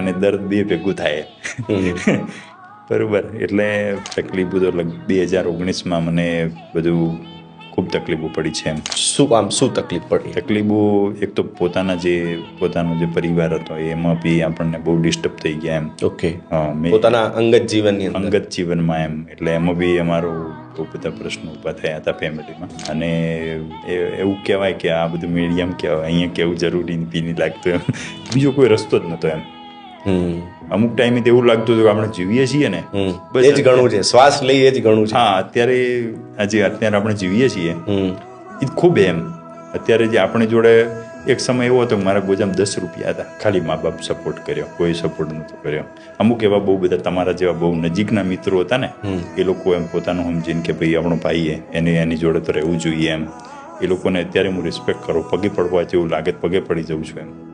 અને દર્દ બે ભેગું થાય. બરાબર. એટલે તકલીફો તો બે હજાર ઓગણીસમાં મને બધું ખૂબ તકલીફો પડી છે એમ. શું આમ શું તકલીફ પડી? તકલીફો એક તો પોતાના જે પોતાનો જે પરિવાર હતો એમાં બી આપણને બહુ ડિસ્ટર્બ થઈ ગયા એમ. ઓકે. પોતાના અંગત જીવનની અંગત જીવનમાં એમ. એટલે એમાં બી અમારો બહુ બધા પ્રશ્નો ઊભા થયા હતા ફેમિલીમાં. અને એ એવું કહેવાય કે આ બધું મીડિયમ કહેવાય. અહીંયા કેવું જરૂરી નહીં લાગતું એમ. બીજો કોઈ રસ્તો જ નહોતો એમ. અમુક ટાઈમે એવું લાગતું હતું કે આપણે જીવીએ છીએ ને. બસ એ જ ઘણું છે. શ્વાસ લઈ એ જ ઘણું છે. હા અત્યારે આજે અત્યારે આપણે જીવીએ છીએ. એ ખૂબ એમ. અત્યારે જે આપણે જોડે એક સમય એવો હતો મારા ગોજામાં દસ રૂપિયા હતા. ખાલી મા બાપ સપોર્ટ કર્યો. કોઈ સપોર્ટ નહોતો કર્યો. અમુક એવા બહુ બધા તમારા જેવા બહુ નજીકના મિત્રો હતા ને એ લોકો એમ પોતાનું સમજીને કે ભાઈ આપણો ભાઈ એને એની જોડે તો રહેવું જોઈએ એમ. એ લોકોને અત્યારે હું રિસ્પેક્ટ કરું. પગે પડવા જેવું લાગે પગે પડી જઉં છું એમ.